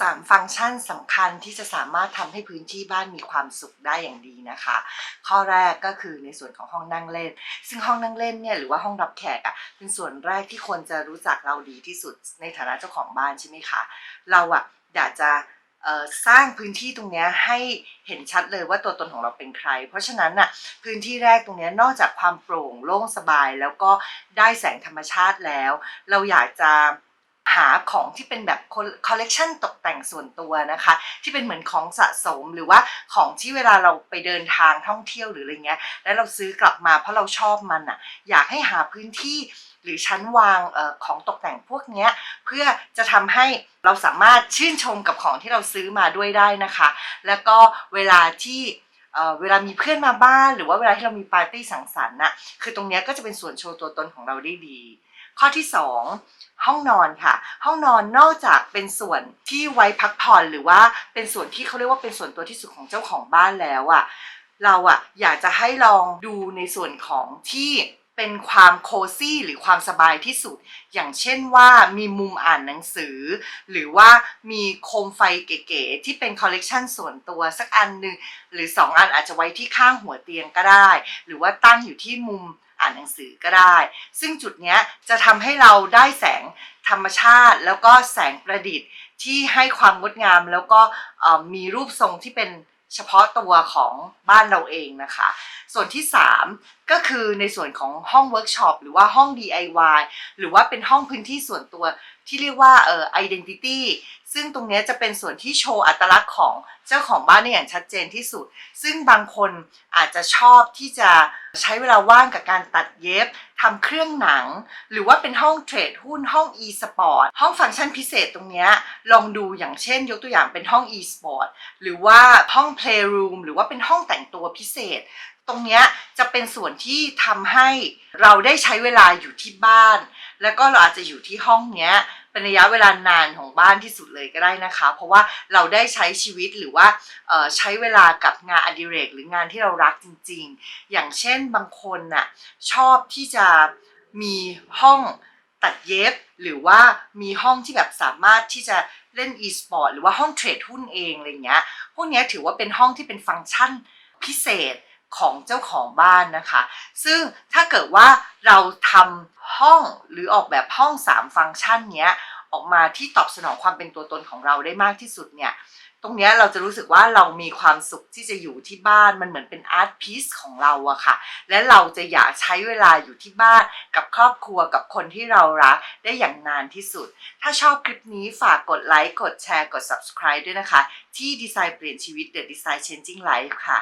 สามฟังก์ชันสำคัญที่จะสามารถทำให้พื้นที่บ้านมีความสุขได้อย่างดีนะคะ ข้อแรกก็คือในส่วนของห้องนั่งเล่น ซึ่งห้องนั่งเล่นเนี่ยหรือว่าห้องรับแขกอะ่ะเป็นส่วนแรกที่คนจะรู้จักเราดีที่สุดในฐานะเจ้าของบ้านใช่ไหมคะ เราอะ่ะอยากจะสร้างพื้นที่ตรงนี้ให้เห็นชัดเลยว่าตัวตนของเราเป็นใคร เพราะฉะนั้นน่ะพื้นที่แรกตรงนี้นอกจากความโปร่งโล่งสบาย แล้วก็ได้แสงธรรมชาติแล้ว เราอยากจะ หาของที่เป็นแบบคอลเลกชันตกแต่งส่วนตัวนะคะ ที่เป็นเหมือนของสะสมหรือว่าของที่เวลาเราไปเดินทางท่องเที่ยวหรืออะไรเงี้ย แล้วเราซื้อกลับมาเพราะเราชอบมันอะอยากให้หาพื้นที่หรือชั้นวางออของตกแต่งพวกเนี้ยเพื่อจะทำให้เราสามารถชื่นชมกับของที่เราซื้อมาด้วยได้นะคะ แล้วก็เวลาที่เอ่เวลามีเพื่อนมาบ้าน หรือว่าเวลาที่เรามีปาร์ตี้สังสรรค์น่ะคือตรงเนี้ยก็จะเป็นส่วนโชว์ตัวตนของเราได้ดี ข้อที่ 2 ห้องนอนค่ะ ห้องนอนนอกจากเป็นส่วนที่ไว้พักผ่อนหรือว่าเป็นส่วนที่เขาเรียกว่าเป็นส่วนตัวที่สุดของเจ้าของบ้านแล้วอะ่ะเราอะอยากจะให้ลองดูในส่วนของที่เป็นความโคซี่หรือความสบายที่สุด อย่างเช่นว่ามีมุมอ่านหนังสือ หรือว่ามีโคมไฟเก๋ๆที่เป็นคอลเลกชันส่วนตัวสักอันหนึ่งหรือ2อันอาจจะไว้ที่ข้างหัวเตียงก็ได้ หรือว่าตั้งอยู่ที่มุม อ่านหนังสือก็ได้ ซึ่งจุดนี้จะทำให้เราได้แสงธรรมชาติ แล้วก็แสงประดิษฐ์ที่ให้ความงดงาม แล้วก็มีรูปทรงที่เป็นเฉพาะตัวของบ้านเราเองนะคะ ส่วนที่ 3 ก็คือในส่วนของห้องเวิร์กช็อปหรือว่าห้อง DIY หรือว่าเป็นห้องพื้นที่ส่วนตัวที่เรียกว่าเอ่อ identity ซึ่งตรงนี้จะเป็นส่วนที่โชว์อัตลักษณ์ของเจ้าของบ้านได้อย่างชัดเจนที่สุด ซึ่งบางคนอาจจะชอบที่จะ ใช้เวลาว่างกับการตัดเย็บทำเครื่องหนัง หรือว่าเป็นห้องเทรดหุ้นห้อง e-sport ห้องฟังก์ชันพิเศษตรงนี้ลองดูอย่างเช่น ยกตัวอย่างเป็นห้อง e-sport หรือว่าห้อง playroom หรือว่าเป็นห้องแต่งตัวพิเศษ ตรงนี้จะเป็นส่วนที่ทำให้เราได้ใช้เวลาอยู่ที่บ้าน แล้วก็เราอาจจะอยู่ที่ห้องเนี้ย เป็นระยะเวลานานของบ้านที่สุดเลยก็ได้นะคะ เพราะว่าเราได้ใช้ชีวิตหรือว่าใช้เวลากับงานอดิเรก หรืองานที่เรารักจริง ๆ อย่างเช่นบางคนน่ะชอบที่จะมีห้องตัดเย็บ หรือว่ามีห้องที่แบบสามารถที่จะเล่น e-sport หรือว่าห้องเทรดหุ้นเองอะไรเงี้ยพวกนี้ถือว่าเป็นห้องที่เป็นฟังก์ชันพิเศษ ของเจ้าของบ้านนะคะ ซึ่งถ้าเกิดว่าเราทำห้องหรือออกแบบห้อง 3 ฟังก์ชันเนี้ยออกมาที่ตอบสนองความเป็นตัวตนของเราได้มากที่สุดเนี่ยตรงนี้เราจะรู้สึกว่าเรามีความสุขที่จะอยู่ที่บ้านมันเหมือนเป็นอาร์ตพีซของเราอะค่ะ และเราจะอยากใช้เวลาอยู่ที่บ้านกับครอบครัวกับคนที่เรารักได้อย่างนานที่สุด ถ้าชอบคลิปนี้ฝากกดไลค์กดแชร์กด subscribe ด้วยนะคะ ที่ดีไซน์เปลี่ยนชีวิต The Design Changing Life ค่ะ